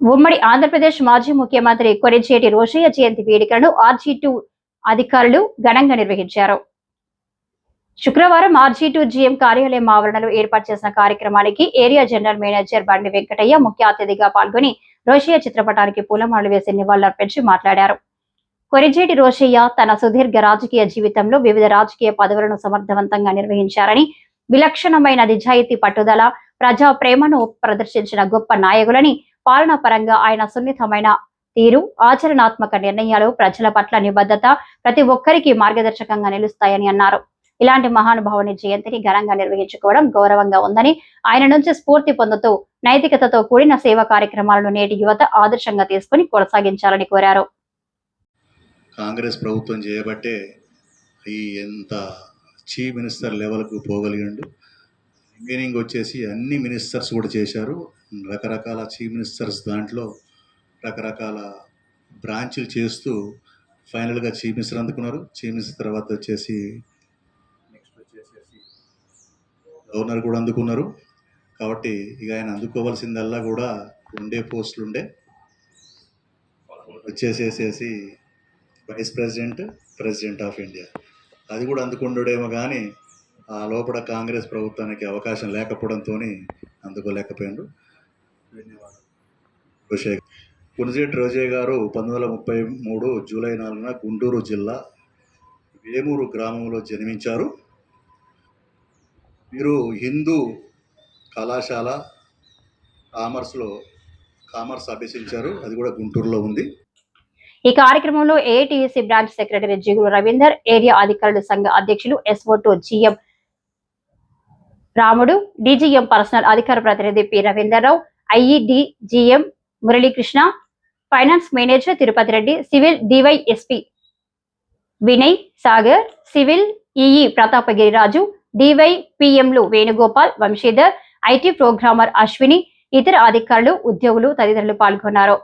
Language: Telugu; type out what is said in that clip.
ఉమ్మడి ఆంధ్రప్రదేశ్ మాజీ ముఖ్యమంత్రి కొరిచేటి రోషయ్య జయంతి వేడుకలను ఆర్జీ టూ అధికారులు ఘనంగా నిర్వహించారు. శుక్రవారం ఆర్జీ టూ జీఎం కార్యాలయం ఆవరణలో ఏర్పాటు చేసిన కార్యక్రమానికి ఏరియా జనరల్ మేనేజర్ బండి వెంకటయ్య ముఖ్య అతిథిగా పాల్గొని రోషయ్య చిత్రపటానికి పూలమాలలు వేసి నివాళులర్పించి మాట్లాడారు. కొరిజేటి రోషయ్య తన సుదీర్ఘ రాజకీయ జీవితంలో వివిధ రాజకీయ పదవులను సమర్థవంతంగా నిర్వహించారని విలక్షణమైన నిజాయితీ పట్టుదల ప్రజా ప్రేమను ప్రదర్శించిన గొప్ప నాయకులని పాలనాపరంగా ఆయన సున్నితమైన తీరు ఆచరణాత్మక నిర్ణయాలు ప్రజల పట్ల నిబద్ధత ప్రతి ఒక్కరికి మార్గదర్శకంగా నిలుస్తాయని అన్నారు. ఇలాంటి మహానుభావుని జయంతిని ఘనంగా నిర్వహించుకోవడం గౌరవంగా ఉందని ఆయన నుంచి స్ఫూర్తి పొందుతూ నైతికతతో కూడిన సేవా కార్యక్రమాలను నేటి యువత ఆదర్శంగా తీసుకుని కొనసాగించాలని కోరారు. కాంగ్రెస్ ప్రభుత్వం చేయబట్టే ఈ ఎంత చీఫ్ మినిస్టర్ లెవెల్కు పోగలిగిండు. రిమైనింగ్ వచ్చేసి అన్ని మినిస్టర్స్ కూడా చేశారు. రకరకాల చీఫ్ మినిస్టర్స్ దాంట్లో రకరకాల బ్రాంచులు చేస్తూ ఫైనల్గా చీఫ్ మినిస్టర్ అందుకున్నారు. చీఫ్ మినిస్టర్ తర్వాత వచ్చేసి నెక్స్ట్ గవర్నర్ కూడా అందుకున్నారు. కాబట్టి ఇక ఆయన అందుకోవాల్సిందల్లా కూడా ఉండే పోస్టులు ఉండే. వచ్చేసేసేసి vice president president of India. అది కూడా అందుకుండడేమో కానీ ఆ లోపల కాంగ్రెస్ ప్రభుత్వానికి అవకాశం లేకపోవడంతో అందుకోలేకపోయాడు ధన్యవాదాలు. కునిజేటి రోజే గారు పంతొమ్మిది వందల ముప్పై మూడు జూలై నాలుగున గుంటూరు జిల్లా వేమూరు గ్రామంలో జన్మించారు. వీరు హిందూ కళాశాల కామర్స్లో కామర్స్ అభ్యసించారు. అది కూడా గుంటూరులో ఉంది. ఈ కార్యక్రమంలో ఏఐటియుసి బ్రాంచ్ సెక్రటరీ జిగురు రవీందర్ ఏరియా అధికారుల సంఘ అధ్యక్షులు SO to GM Ramudu DGM personnel అధికార ప్రతినిధి P Ravinder Rao IE DGM Muralikrishna finance manager Tirupati Reddy civil DYSP Vinay Sagar civil EE Pratapagiri Raju DY పిఎంలు Venugopal Vamshidhar IT programmer Ashwini ఇతర అధికారులు ఉద్యోగులు తదితరులు పాల్గొన్నారు.